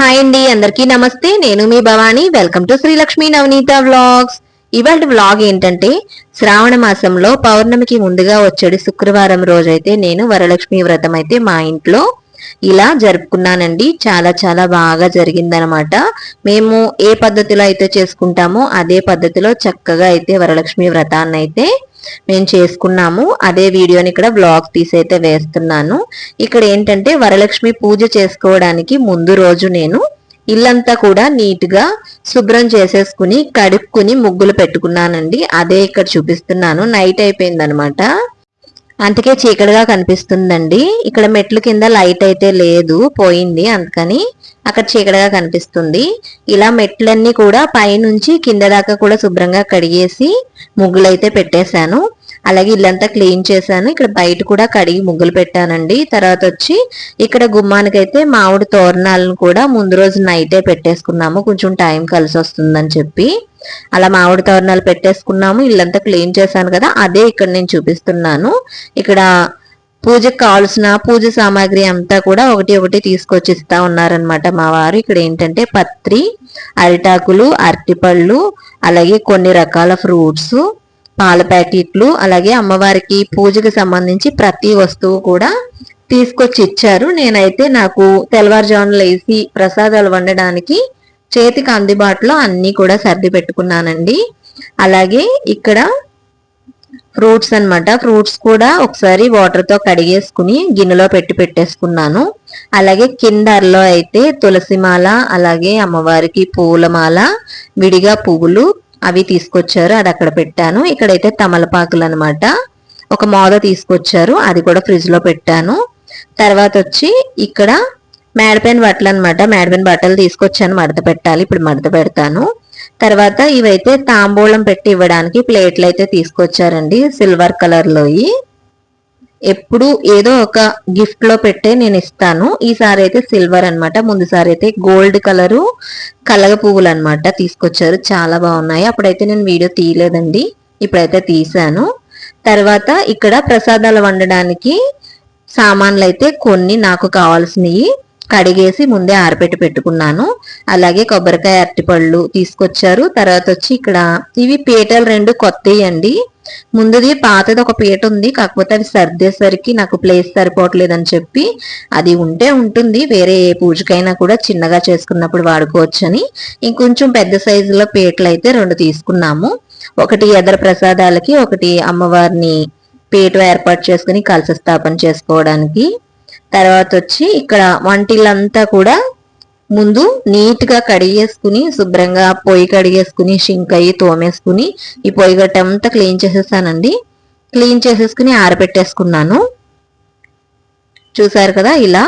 Hi అండి అందరికీ నమస్తే. నేను మీ Bhavani. Welcome to Srilakshmi Navaneetha vlogs ఇవాళ వ్లాగ్ ఏంటంటే శ్రావణ మాసంలో పౌర్ణమికి ముందుగా వచ్చేది శుక్రవారం రోజైతే నేను వరలక్ష్మి వ్రతం అయితే మా ఇంట్లో ఇలా జరుపుకున్నానండి. చాలా చాలా బాగా జరిగిందనమాట. మేము ఏ పద్ధతిలో అయితే చేసుకుంటామో అదే పద్ధతిలో చక్కగా అయితే వరలక్ష్మి వ్రతాన్ని అయితే మేము చేసుకున్నాము. అదే వీడియోని ఇక్కడ బ్లాగ్ తీసి అయితే వేస్తున్నాను. ఇక్కడ ఏంటంటే వరలక్ష్మి పూజ చేసుకోవడానికి ముందు రోజు నేను ఇల్లంతా కూడా నీట్గా శుభ్రం చేసేసుకుని కడుక్కుని ముగ్గులు పెట్టుకున్నానండి. అదే ఇక్కడ చూపిస్తున్నాను. నైట్ అయిపోయింది అనమాట అందుకే చీకటిగా కనిపిస్తుందండి. ఇక్కడ మెట్లు కింద లైట్ అయితే లేదు పోయింది అందుకని అక్కడ చీకటిగా కనిపిస్తుంది. ఇలా మెట్లన్నీ కూడా పైనుంచి కింద దాకా కూడా శుభ్రంగా కడిగేసి ముగ్గులైతే పెట్టేశాను. అలాగే ఇల్లంతా క్లీన్ చేశాను. ఇక్కడ బయట కూడా కడిగి ముగ్గులు పెట్టానండి. తర్వాత వచ్చి ఇక్కడ గుమ్మానికైతే మామిడి తోరణాలను కూడా ముందు రోజు నైటే పెట్టేసుకున్నాము. కొంచెం టైం కలిసి వస్తుందని చెప్పి. అలా మామిడి తోరణాలు పెట్టేసుకున్నాము. ఇల్లంతా క్లీన్ చేశాను కదా అదే ఇక్కడ నేను చూపిస్తున్నాను. ఇక్కడ పూజకు కావాల్సిన పూజ సామాగ్రి అంతా కూడా ఒకటి ఒకటి తీసుకొచ్చి ఇస్తా ఉన్నారనమాట మా వారు. ఇక్కడ ఏంటంటే పత్రి అరిటాకులు అరటిపళ్ళు అలాగే కొన్ని రకాల ఫ్రూట్స్ పాల ప్యాకెట్లు అలాగే అమ్మవారికి పూజకు సంబంధించి ప్రతి వస్తువు కూడా తీసుకొచ్చి ఇచ్చారు. నేనైతే నాకు తెల్లవారుజామున లేసి ప్రసాదాలు వండడానికి చేతికి అందుబాటులో అన్నీ కూడా సర్ది పెట్టుకున్నానండి. అలాగే ఇక్కడ ఫ్రూట్స్ అనమాట ఫ్రూట్స్ కూడా ఒకసారి వాటర్తో కడిగేసుకుని గిన్నెలో పెట్టి పెట్టేసుకున్నాను. అలాగే కిందర్లో అయితే తులసి మాల అలాగే అమ్మవారికి పూలమాల విడిగా పువ్వులు అవి తీసుకొచ్చారు అది అక్కడ పెట్టాను. ఇక్కడైతే తమలపాకులు అనమాట ఒక మోద తీసుకొచ్చారు అది కూడా ఫ్రిడ్జ్లో పెట్టాను. తర్వాత వచ్చి ఇక్కడ మేడపైన బట్టలు అనమాట మేడపైన బట్టలు తీసుకొచ్చాను మడత పెట్టాలి ఇప్పుడు మడత పెడతాను. తర్వాత ఇవైతే తాంబూలం పెట్టి ఇవ్వడానికి ప్లేట్లు అయితే తీసుకొచ్చారండి సిల్వర్ కలర్లోయి. ఎప్పుడు ఏదో ఒక గిఫ్ట్లో పెట్టే నేను ఇస్తాను. ఈసారి అయితే సిల్వర్ అనమాట ముందుసారి అయితే గోల్డ్ కలరు కలగ పువ్వులు అనమాట తీసుకొచ్చారు. చాలా బాగున్నాయి. అప్పుడైతే నేను వీడియో తీయలేదండి. ఇప్పుడైతే తీసాను తర్వాత ఇక్కడ ప్రసాదాలు వండడానికి సామాన్లు అయితే కొన్ని నాకు కావాల్సినవి కడిగేసి ముందే ఆరపెట్టి పెట్టుకున్నాను. అలాగే కొబ్బరికాయ అరటిపళ్ళు తీసుకొచ్చారు. తర్వాత వచ్చి ఇక్కడ ఇవి పీటలు రెండు కొత్తవి అండి ముందుది పాతది ఒక పీట ఉంది. కాకపోతే అవి సర్దేసరికి నాకు ప్లేస్ సరిపోవట్లేదని చెప్పి అది ఉంటే ఉంటుంది. వేరే ఏ పూజకైనా కూడా చిన్నగా చేసుకున్నప్పుడు వాడుకోవచ్చని. ఇంకొంచెం పెద్ద సైజులో పీటలు అయితే రెండు తీసుకున్నాము. ఒకటి ఎదర ప్రసాదాలకి ఒకటి అమ్మవారిని పీట ఏర్పాటు చేసుకుని కలశ స్థాపన చేసుకోవడానికి. తర్వాత వచ్చి ఇక్కడ వంటిల్లంతా కూడా ముందు నీట్గా కడిగేసుకుని శుభ్రంగా పొయ్యి కడిగేసుకుని షింక్ అయ్యి తోమేసుకుని ఈ పొయ్యి గట్టంతా క్లీన్ చేసేసానండి. క్లీన్ చేసేసుకుని ఆరబెట్టేసుకున్నాను. చూసారు కదా ఇలా.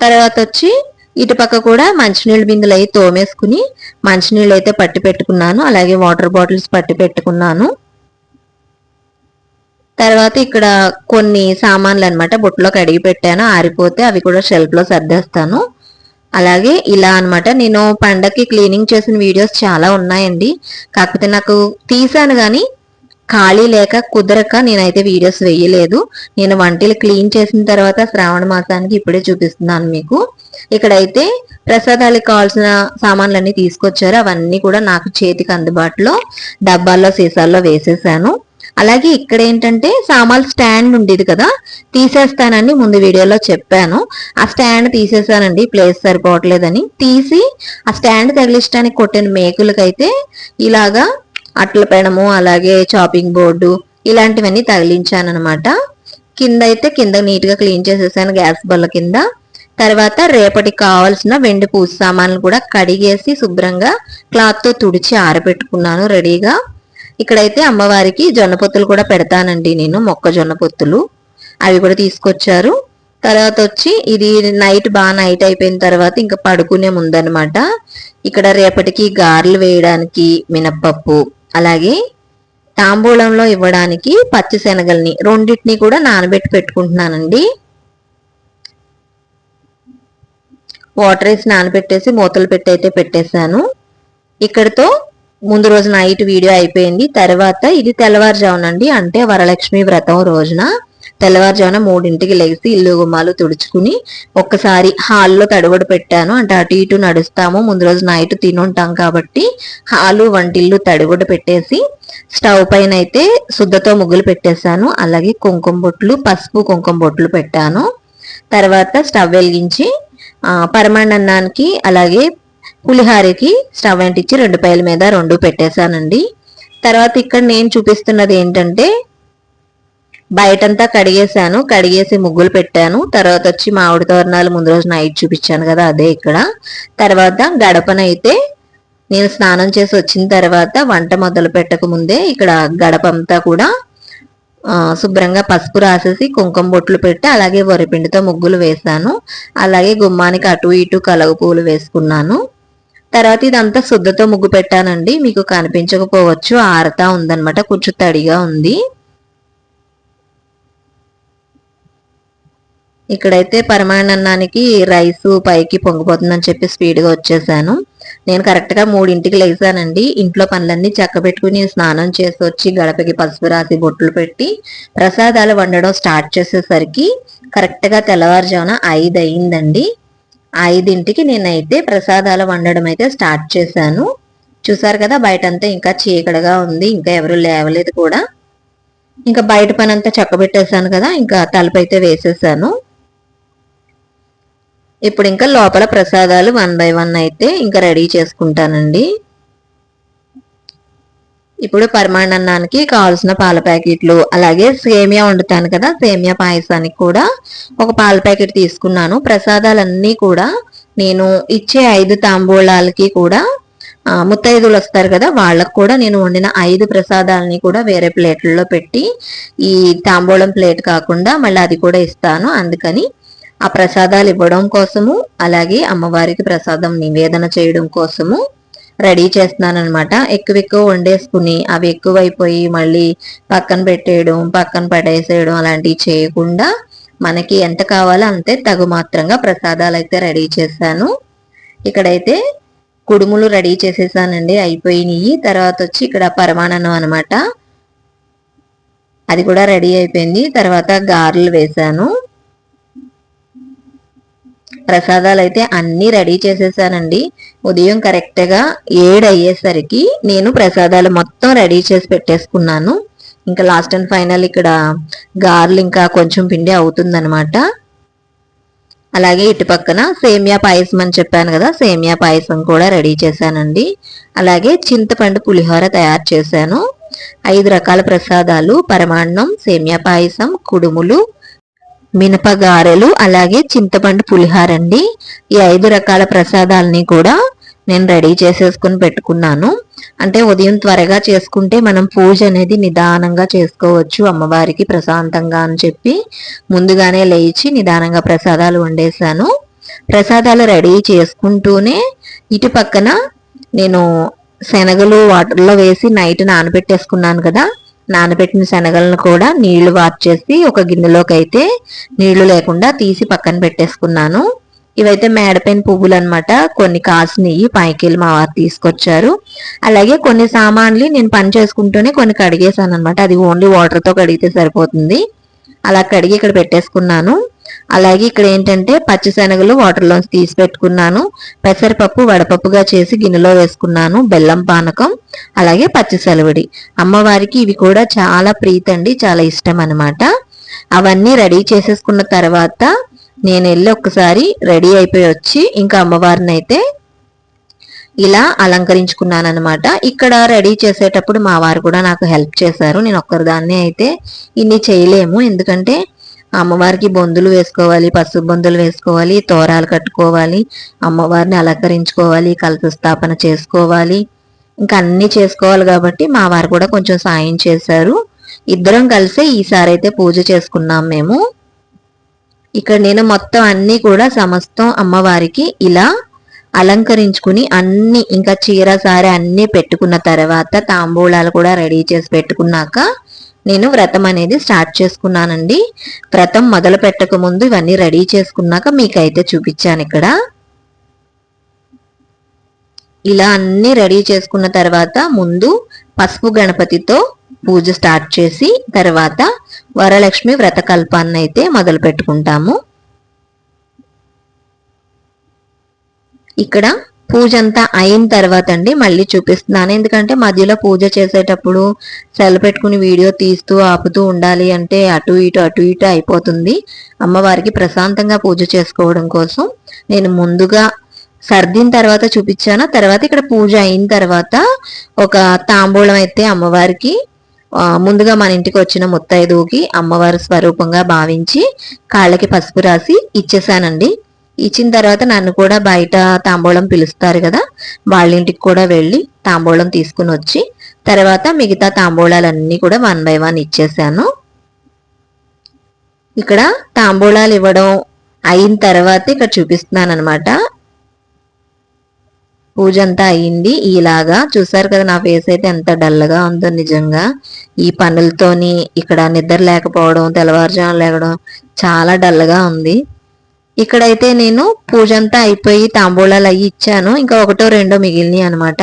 తర్వాత వచ్చి ఇటుపక్క కూడా మంచినీళ్ళ బిందులు అయి తోమేసుకుని మంచినీళ్ళు అయితే పట్టి పెట్టుకున్నాను. అలాగే వాటర్ బాటిల్స్ పట్టి పెట్టుకున్నాను. తర్వాత ఇక్కడ కొన్ని సామాన్లు అనమాట బుట్టలో కడిగి పెట్టాను ఆరిపోతే అవి కూడా షెల్ఫ్లో సర్దేస్తాను. అలాగే ఇలా అనమాట నేను పండక్కి క్లీనింగ్ చేసిన వీడియోస్ చాలా ఉన్నాయండి. కాకపోతే నాకు తీసాను కానీ ఖాళీ లేక కుదరక నేనైతే వీడియోస్ వేయలేదు. నేను వంటలు క్లీన్ చేసిన తర్వాత శ్రావణ మాసానికి ఇప్పుడే చూపిస్తున్నాను మీకు. ఇక్కడైతే ప్రసాదాలకు కావాల్సిన సామాన్లన్నీ తీసుకొచ్చారు. అవన్నీ కూడా నాకు చేతికి అందుబాటులో డబ్బాల్లో సీసాల్లో వేసేసాను. అలాగే ఇక్కడ ఏంటంటే సామాన్ స్టాండ్ ఉండేది కదా తీసేస్తానని ముందు వీడియోలో చెప్పాను. ఆ స్టాండ్ తీసేసానండి ప్లేస్ సరిపోవట్లేదని. తీసి ఆ స్టాండ్ తగిలించడానికి కొట్టిన మేకులకైతే ఇలాగా అట్ల పెడము అలాగే చాపింగ్ బోర్డు ఇలాంటివన్నీ తగిలించాను అనమాట కింద అయితే కింద నీట్గా క్లీన్ చేసేసాను గ్యాస్ బల్ల కింద. తర్వాత రేపటికి కావాల్సిన వెండి పూజ సామాన్లు కూడా కడిగేసి శుభ్రంగా క్లాత్తో తుడిచి ఆరబెట్టుకున్నాను రెడీగా. ఇక్కడైతే అమ్మవారికి జొన్న పొత్తులు కూడా పెడతానండి నేను మొక్కజొన్న పొత్తులు. అవి కూడా తీసుకొచ్చారు. తర్వాత వచ్చి ఇది నైట్ బాగా నైట్ అయిపోయిన తర్వాత ఇంకా పడుకునే ముందనమాట. ఇక్కడ రేపటికి గారెలు వేయడానికి మినప్పప్పు అలాగే తాంబూలంలో ఇవ్వడానికి పచ్చి శనగల్ని రెండింటిని కూడా నానబెట్టి పెట్టుకుంటున్నానండి. వాటర్ వేసి నానబెట్టేసి మూతలు పెట్టి అయితే పెట్టేశాను. ఇక్కడతో ముందు రోజు నైట్ వీడియో అయిపోయింది. తర్వాత ఇది తెల్లవారుజామునండి. అంటే వరలక్ష్మి వ్రతం రోజున. తెల్లవారుజామున మూడింటికి లేచి ఇల్లు గుమ్మాలు తుడుచుకుని ఒక్కసారి హాల్లో తడబడి పెట్టాను. అంటే అటు ఇటు నడుస్తాము. ముందు రోజు నైట్ తినుంటాం కాబట్టి హాలు వంటిల్లు తడిగుడ్డ పెట్టేసి స్టవ్ పైన అయితే శుద్ధతో ముగ్గులు పెట్టేశాను. అలాగే కుంకుమ బొట్లు పసుపు కుంకుమ బొట్లు పెట్టాను. తర్వాత స్టవ్ వెలిగించి పరమాన్నన్నానికి అలాగే పులిహారకి స్టవ్ అంటించి రెండు పైల మీద రెండు పెట్టేశానండి. తర్వాత ఇక్కడ నేను చూపిస్తున్నది ఏంటంటే బయటంతా కడిగేశాను. కడిగేసి ముగ్గులు పెట్టాను. తర్వాత వచ్చి మామిడి తోరణాలు ముందు రోజు నైట్ చూపించాను కదా అదే ఇక్కడ. తర్వాత గడపనైతే నేను స్నానం చేసి వచ్చిన తర్వాత వంట మొదలు పెట్టక ముందే ఇక్కడ గడపంతా కూడా శుభ్రంగా పసుపు రాసేసి కుంకుమ బొట్లు పెట్టి అలాగే వరిపిండితో ముగ్గులు వేసాను అలాగే గుమ్మానికి అటు ఇటు కలగ పూలు వేసుకున్నాను. తర్వాత ఇదంతా శుద్ధతో ముగ్గు పెట్టానండి. మీకు కనిపించకపోవచ్చు. ఆరతా ఉందనమాట కొంచెం తడిగా ఉంది. ఇక్కడైతే పరమాణానికి రైస్ పైకి పొంగిపోతుందని చెప్పి స్పీడ్గా వచ్చేసాను. నేను కరెక్ట్గా మూడింటికి లేసానండి ఇంట్లో పనులన్నీ చక్కబెట్టుకుని స్నానం చేసి వచ్చి గడపకి పసుపు రాసి బొట్లు పెట్టి ప్రసాదాలు వండడం స్టార్ట్ చేసేసరికి కరెక్ట్గా తెల్లవారుజామున ఐదు అయిందండి. ఐదింటికి నేనైతే ప్రసాదాలు వండడం అయితే స్టార్ట్ చేశాను. చూసారు కదా బయటంతా ఇంకా చీకడగా ఉంది. ఇంకా ఎవరు లేవలేదు కూడా. ఇంకా బయట పని అంతా చక్కబెట్టేశాను కదా ఇంకా తలుపు అయితే వేసేసాను. ఇప్పుడు ఇంకా లోపల ప్రసాదాలు వన్ బై వన్ అయితే ఇంకా రెడీ చేసుకుంటానండి. ఇప్పుడు పరమాణానికి కావాల్సిన పాల ప్యాకెట్లు అలాగే సేమియా వండుతాను కదా సేమియా పాయసానికి కూడా ఒక పాల ప్యాకెట్ తీసుకున్నాను. ప్రసాదాలన్నీ కూడా నేను ఇచ్చే ఐదు తాంబూలాలకి కూడా ముత్తైదులు వస్తారు కదా వాళ్ళకు కూడా నేను వండిన ఐదు ప్రసాదాలని కూడా వేరే ప్లేట్లలో పెట్టి ఈ తాంబూలం ప్లేట్ కాకుండా మళ్ళీ అది కూడా ఇస్తాను. అందుకని ఆ ప్రసాదాలు ఇవ్వడం కోసము అలాగే అమ్మవారికి ప్రసాదం నివేదన చేయడం కోసము రెడీ చేస్తున్నానమాట ఎక్కువ ఎక్కువ వండేసుకుని అవి ఎక్కువైపోయి మళ్ళీ పక్కన పెట్టేయడం పక్కన పడేసేయడం అలాంటివి చేయకుండా మనకి ఎంత కావాలో అంతే తగు మాత్రంగా ప్రసాదాలు అయితే రెడీ చేశాను. ఇక్కడైతే కుడుములు రెడీ చేసేసానండి అయిపోయినాయి. తర్వాత వచ్చి ఇక్కడ పరమాణనం అనమాట అది కూడా రెడీ అయిపోయింది. తర్వాత గారెలు వేశాను. ప్రసాదాలు అయితే అన్ని రెడీ చేసేసానండి. ఉదయం కరెక్ట్గా ఏడు అయ్యేసరికి నేను ప్రసాదాలు మొత్తం రెడీ చేసి పెట్టేసుకున్నాను. ఇంకా లాస్ట్ అండ్ ఫైనల్ ఇక్కడ గార్లు ఇంకా కొంచెం పిండి అవుతుందనమాట అలాగే ఇటు పక్కన సేమియా పాయసం అని చెప్పాను కదా సేమియా పాయసం కూడా రెడీ చేశానండి. అలాగే చింతపండు పులిహోర తయారు చేశాను. ఐదు రకాల ప్రసాదాలు పరమాన్నం సేమియా పాయసం కుడుములు మినపగారెలు అలాగే చింతపండు పులిహారండి. ఈ ఐదు రకాల ప్రసాదాలని కూడా నేను రెడీ చేసేసుకుని పెట్టుకున్నాను. అంటే ఉదయం త్వరగా చేసుకుంటే మనం పూజ అనేది నిదానంగా చేసుకోవచ్చు అమ్మవారికి ప్రశాంతంగా అని చెప్పి. ముందుగానే లేచి నిదానంగా ప్రసాదాలు వండేశాను. ప్రసాదాలు రెడీ చేసుకుంటూనే ఇటు పక్కన నేను శనగలు వాటర్లో వేసి నైట్ నానబెట్టేసుకున్నాను కదా. నానబెట్టిన శనగలను కూడా నీళ్ళు వార్చేసి ఒక గిన్నెలోకి అయితే నీళ్ళు లేకుండా తీసి పక్కన పెట్టేసుకున్నాను. ఇవైతే మేడపైన పువ్వులు అనమాట కొన్ని కాసినవి పైకి మా వారు తీసుకొచ్చారు. అలాగే కొన్ని సామాన్లు నేను పని చేసుకుంటూనే కొన్ని కడిగేసాను అనమాట అది ఓన్లీ వాటర్తో కడిగితే సరిపోతుంది. అలా కడిగి ఇక్కడ పెట్టేసుకున్నాను. అలాగే ఇక్కడ ఏంటంటే పచ్చిశనగలు వాటర్లోంచి తీసి పెట్టుకున్నాను. పెసరపప్పు వడపప్పుగా చేసి గిన్నెలో వేసుకున్నాను. బెల్లం పానకం అలాగే పచ్చి సెలవుడి అమ్మవారికి ఇవి కూడా చాలా ప్రీతండి చాలా ఇష్టం అనమాట అవన్నీ రెడీ చేసేసుకున్న తర్వాత నేను వెళ్ళి ఒకసారి రెడీ అయిపోయి వచ్చి ఇంకా అమ్మవారిని అయితే ఇలా అలంకరించుకున్నాను అనమాట ఇక్కడ రెడీ చేసేటప్పుడు మా వారు కూడా నాకు హెల్ప్ చేశారు. నేను ఒక్కరిదాన్ని అయితే ఇన్ని చేయలేము. ఎందుకంటే అమ్మవారికి బొందులు వేసుకోవాలి పసుపు బొందులు వేసుకోవాలి తోరాలు కట్టుకోవాలి అమ్మవారిని అలంకరించుకోవాలి కలస స్థాపన చేసుకోవాలి. ఇంకా అన్నీ చేసుకోవాలి కాబట్టి మా వారు కూడా కొంచెం సాయం చేశారు. ఇద్దరం కలిసే ఈసారి అయితే పూజ చేసుకున్నాం మేము. ఇక్కడ నేను మొత్తం అన్నీ కూడా సమస్తం అమ్మవారికి ఇలా అలంకరించుకుని అన్ని ఇంకా చీర సారి అన్నీ పెట్టుకున్న తర్వాత తాంబూలాలు కూడా రెడీ చేసి పెట్టుకున్నాక నేను వ్రతం అనేది స్టార్ట్ చేసుకున్నానండి. వ్రతం మొదలు పెట్టక ముందు ఇవన్నీ రెడీ చేసుకున్నాక మీకైతే చూపించాను ఇక్కడ. ఇలా అన్ని రెడీ చేసుకున్న తర్వాత ముందు పసుపు గణపతితో పూజ స్టార్ట్ చేసి తర్వాత వరలక్ష్మి వ్రతకల్పాన్ని అయితే మొదలు పెట్టుకుంటాము. ఇక్కడ పూజ అంతా అయిన తర్వాత అండి మళ్ళీ చూపిస్తున్నాను. ఎందుకంటే మధ్యలో పూజ చేసేటప్పుడు సెల పెట్టుకుని వీడియో తీస్తూ ఆపుతూ ఉండాలి అంటే అటు ఇటు అటు ఇటు అయిపోతుంది. అమ్మవారికి ప్రశాంతంగా పూజ చేసుకోవడం కోసం నేను ముందుగా సర్దిన తర్వాత చూపించాను. తర్వాత ఇక్కడ పూజ అయిన తర్వాత ఒక తాంబూలం అయితే అమ్మవారికి ముందుగా మన ఇంటికి వచ్చిన ముత్తైదువుకి అమ్మవారి స్వరూపంగా భావించి కాళ్ళకి పసుపు రాసి ఇచ్చేసానండి. ఇచ్చిన తర్వాత నన్ను కూడా బయట తాంబూలం పిలుస్తారు కదా. వాళ్ళ ఇంటికి కూడా వెళ్ళి తాంబూలం తీసుకుని వచ్చి తర్వాత మిగతా తాంబూలాలన్నీ కూడా వన్ బై వన్ ఇచ్చేసాను. ఇక్కడ తాంబూలాలు ఇవ్వడం అయిన తర్వాత ఇక్కడ చూపిస్తున్నాను అనమాట పూజ అంతా అయింది. ఇలాగా చూసారు కదా నా ఫేస్ అయితే ఎంత డల్గా ఉందో నిజంగా. ఈ పనులతోని ఇక్కడ నిద్ర లేకపోవడం తెల్లవారుజాము లేకడం చాలా డల్గా ఉంది. ఇక్కడైతే నేను పూజ అంతా అయిపోయి తాంబూలాలు అయ్యి ఇచ్చాను. ఇంకా ఒకటో రెండో మిగిలినాయి అనమాట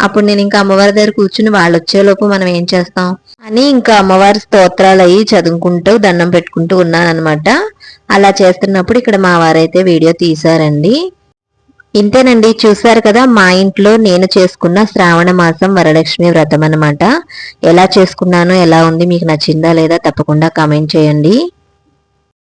అప్పుడు నేను ఇంకా అమ్మవారి దగ్గర కూర్చుని వాళ్ళు వచ్చేలోపు మనం ఏం చేస్తాం? అని ఇంకా అమ్మవారి స్తోత్రాలు అయ్యి చదువుకుంటూ దండం పెట్టుకుంటూ ఉన్నాను అనమాట అలా చేస్తున్నప్పుడు ఇక్కడ మా వారైతే వీడియో తీశారండి. ఇంతేనండి చూసారు కదా మా ఇంట్లో నేను చేసుకున్న శ్రావణ మాసం వరలక్ష్మి వ్రతం అనమాట ఎలా చేసుకున్నాను ఎలా ఉంది మీకు నచ్చిందా లేదా తప్పకుండా కామెంట్ చేయండి.